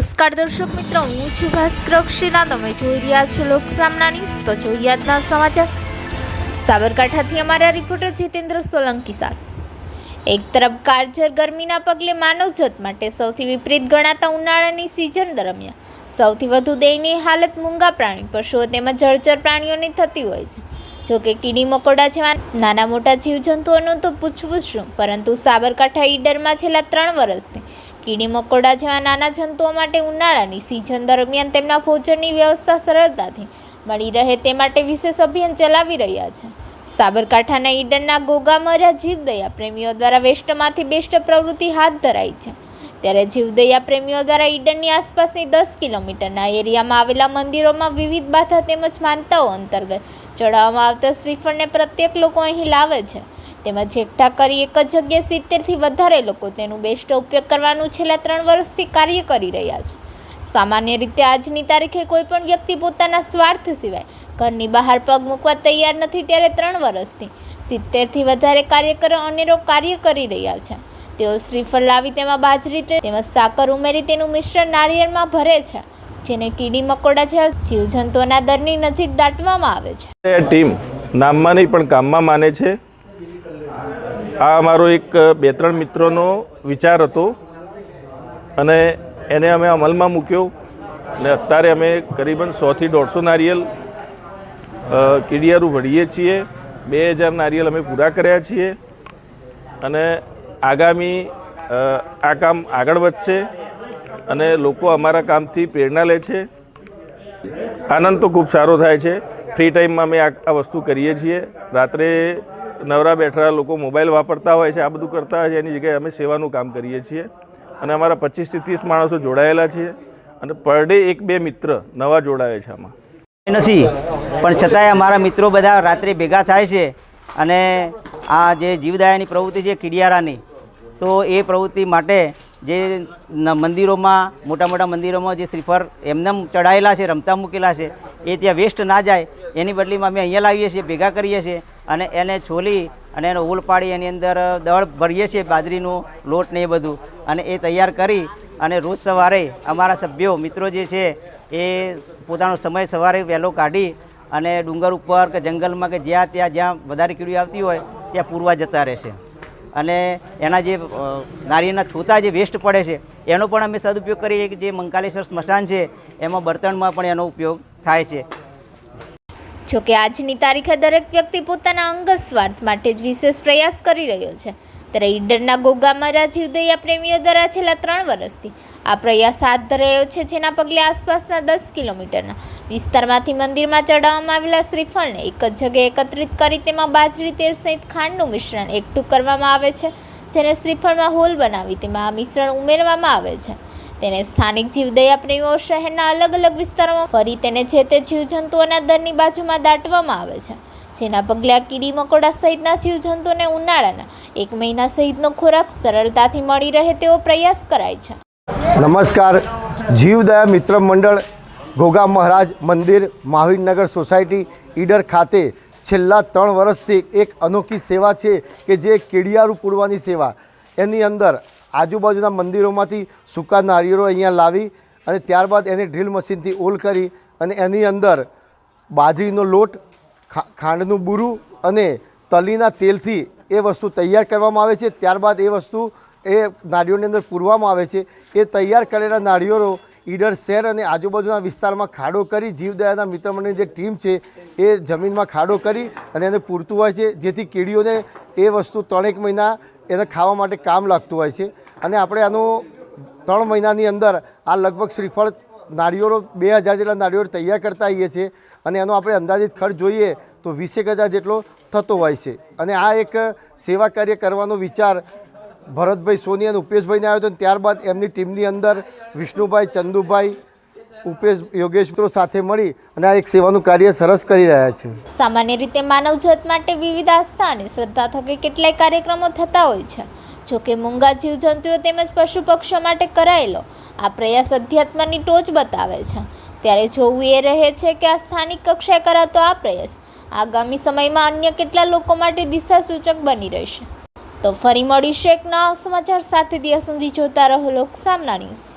નમસ્કાર દર્શક મિત્રો, હું છું ભાસ્કર અક્ષિતા તમે જોઈ રહ્યા છો લોકસામના ન્યૂઝ. તો જોઈએ આજના સમાચાર. સાબરકાંઠાથી અમારા રિપોર્ટર જીતેન્દ્ર સોલંકી સાથે. એક તરફ કારજર ગરમીના પગલે માનવજત માટે સૌથી વિપરીત ગણાતા ઉનાળાની સિઝન દરમિયાન સૌથી વધુ દયનીય હાલત મૂંગા પ્રાણી પશુઓ તેમજ જળચર પ્રાણીઓની થતી હોય છે. જોકે કીડી મકોડા જેવા નાના મોટા જીવજંતુઓનું તો પૂછવું જ શું? પરંતુ સાબરકાંઠા ઈડરમાં છેલ્લા ત્રણ વર્ષથી કીડી મકોડા જેવા નાના જંતુઓ માટે ઉનાળાની સિઝન દરમિયાન તેમના ભોજનની વ્યવસ્થા સરળતાથી મળી રહે તે માટે વિશેષ અભિયાન ચલાવી રહ્યા છે. સાબરકાંઠાના ઈડનના ગોગામરા જીવદયા પ્રેમીઓ દ્વારા વેસ્ટમાંથી બેસ્ટ પ્રવૃત્તિ હાથ ધરાઈ છે. ત્યારે જીવદયા પ્રેમીઓ દ્વારા ઈડનની આસપાસની દસ કિલોમીટરના એરિયામાં આવેલા મંદિરોમાં વિવિધ બાધા તેમજ માનતાઓ અંતર્ગત ચડાવવામાં આવતા શ્રીફળને પ્રત્યેક લોકો અહીં લાવે છે. તેમજ એકઠા કરી એક જ જગ્યાએ સિત્તેરથી વધારે લોકો તેનું બેસ્ટ ઉપયોગ કરવાનું છેલ્લા ત્રણ વર્ષથી કાર્ય કરી રહ્યા છે. સામાન્ય રીતે આજની તારીખે કોઈ પણ વ્યક્તિ પોતાના સ્વાર્થ સિવાય ઘરની બહાર પગ મૂકવા તૈયાર નથી ત્યારે ત્રણ વર્ષથી સિત્તેરથી વધારે કાર્યકરો અનેરો કાર્ય કરી રહ્યા છે. તેઓ શ્રીફળ લાવી તેમાં બાજરી તેમજ સાકર ઉમેરી તેનું મિશ્રણ નાળિયેરમાં ભરે છે, જેને કીડી મકોડા જેવા જીવજંતુઓના દરની નજીક દાટવામાં આવે છે. ટીમ નામમાં નહીં પણ કામમાં માને છે. આ અમારો એક બે ત્રણ મિત્રોનો વિચાર હતો અને એને અમે અમલમાં મૂક્યો અને અત્યારે અમે કરીબન સોથી દોઢસો નારિયેલ કીડિયારું ભરીએ છીએ. બે હજાર નારિયેલ અમે પૂરા કર્યા છીએ અને આગામી આ કામ આગળ વધશે અને લોકો અમારા કામથી પ્રેરણા લે છે. આનંદ તો ખૂબ સારો થાય છે. ફ્રી ટાઈમમાં અમે આ વસ્તુ કરીએ છીએ. રાત્રે નવરા બેઠા લોકો મોબાઈલ વાપરતા હોય છે, આ બધું કરતા હોય છે, એની જગ્યાએ અમે સેવાનું કામ કરીએ છીએ. અને અમારા પચીસથી ત્રીસ માણસો જોડાયેલા છીએ અને પર ડે એક બે મિત્ર નવા જોડાય છે આમાં. નથી, પણ છતાંય અમારા મિત્રો બધા રાત્રે ભેગા થાય છે અને આ જે જીવદાયાની પ્રવૃત્તિ છે કિડિયારાની, તો એ પ્રવૃત્તિ માટે જે મંદિરોમાં, મોટા મોટા મંદિરોમાં જે શ્રીફળ એમને ચડાયેલા છે, રમતા મૂકેલા છે, એ ત્યાં વેસ્ટ ના જાય એની બદલીમાં અમે અહીંયા લાવીએ છીએ, ભેગા કરીએ છીએ અને એને છોલી અને એને ઓલ પાડી, એની અંદર દળ ભરીએ છીએ, બાજરીનું લોટ ને એ બધું. અને એ તૈયાર કરી અને રોજ સવારે અમારા સભ્યો, મિત્રો જે છે, એ પોતાનો સમય સવારે વહેલો કાઢી અને ડુંગર ઉપર કે જંગલમાં કે જ્યાં ત્યાં જ્યાં વધારે કીડી આવતી હોય, ત્યાં પૂરવા જતા રહે છે. અને એના જે નારિયેળના છોતા જે વેસ્ટ પડે છે, એનો પણ અમે સદુપયોગ કરીએ કે જે મંકાલેશ્વર સ્મશાન છે, એમાં બર્તનમાં પણ એનો ઉપયોગ થાય છે. જોકે આજની તારીખે દરેક વ્યક્તિ પોતાના અંગત સ્વાર્થ માટે જ વિશેષ પ્રયાસ કરી રહ્યો છે. ત્યારે ઈડરના ગોગામાં જીવદયા પ્રેમીઓ દ્વારા છેલ્લા ત્રણ વર્ષથી આ પ્રયાસ હાથ ધરાયો છે, જેના પગલે આસપાસના દસ કિલોમીટરના વિસ્તારમાંથી મંદિરમાં ચડાવવામાં આવેલા શ્રીફળને એક જ જગ્યાએ એકત્રિત કરી તેમાં બાજરી, તેલ સહિત ખાંડનું મિશ્રણ એકઠું કરવામાં આવે છે, જેને શ્રીફળમાં હોલ બનાવી તેમાં આ મિશ્રણ ઉમેરવામાં આવે છે. તેને સ્થાનિક જીવદયા પ્રેમીઓ શહેરના અલગ અલગ વિસ્તારોમાં ફરી તેને જે તે જીવજંતુઓના દરની બાજુમાં દાટવામાં આવે છે. જેના પગલે આ કીડી મકોડા સહિતના જીવજંતુઓને ઉનાળાના એક મહિના સહિતનો ખોરાક સરળતાથી મળી રહે તેવો પ્રયાસ કરાય છે. નમસ્કાર. જીવદયા મિત્ર મંડળ ગોગા મહારાજ મંદિર, મહાવીરનગર સોસાયટી, ઈડર ખાતે છેલ્લા ત્રણ વર્ષથી એક અનોખી સેવા છે કે જે કેડિયારું પૂરવાની સેવા. એની અંદર આજુબાજુના મંદિરોમાંથી સૂકા નારિયેળો અહીંયા લાવી અને ત્યારબાદ એને ડ્રીલ મશીનથી ઓલ કરી અને એની અંદર બાજરીનો લોટ ખાંડનું બુરું અને તલીના તેલથી એ વસ્તુ તૈયાર કરવામાં આવે છે. ત્યારબાદ એ વસ્તુ એ નાળીઓની અંદર પૂરવામાં આવે છે. એ તૈયાર કરેલા નાળિયેરો ઈડર શહેર અને આજુબાજુના વિસ્તારમાં ખાડો કરી જીવદયાના મિત્રમંડળની જે ટીમ છે, એ જમીનમાં ખાડો કરી અને એને પૂરતું હોય છે, જેથી કીડીઓને એ વસ્તુ ત્રણેક મહિના એને ખાવા માટે કામ લાગતું હોય છે. અને આપણે આનું ત્રણ મહિનાની અંદર આ લગભગ શ્રીફળ નાળિયેરો બે હજાર જેટલા નાળિયેરો તૈયાર કરતા આવીએ છીએ અને એનો આપણે અંદાજિત ખર્ચ જોઈએ તો વીસેક હજાર જેટલો થતો હોય છે. અને આ એક સેવા કાર્ય કરવાનો વિચાર ભરતભાઈ સોની અને ઉપેશભાઈને આવ્યો હતો ત્યારબાદ એમની ટીમની અંદર વિષ્ણુભાઈ, ચંદુભાઈ, ઉપેશ, યોગેશ મિત્રો સાથે મળી અને આ એક સેવાનું કાર્ય સરસ કરી રહ્યા છે. સામાન્ય રીતે માનવજાત માટે વિવિધ આસ્થા અને શ્રદ્ધા થકી કેટલાય કાર્યક્રમો થતા હોય છે. જોકે મૂંગા જીવજંતુઓ તેમજ પશુ પક્ષીઓ માટે કરાયેલો આ પ્રયાસ અધ્યાત્મની ટોચ બતાવે છે. ત્યારે જોવું એ રહે છે કે આ સ્થાનિક કક્ષાએ કરાતો આ પ્રયાસ આગામી સમયમાં અન્ય કેટલા લોકો માટે દિશાસૂચક બની રહેશે. તો ફરી મળીશું એક નવા સમાચાર સાથે. દિવસ સુધી જોતા રહો લોક સામના ન્યૂઝ.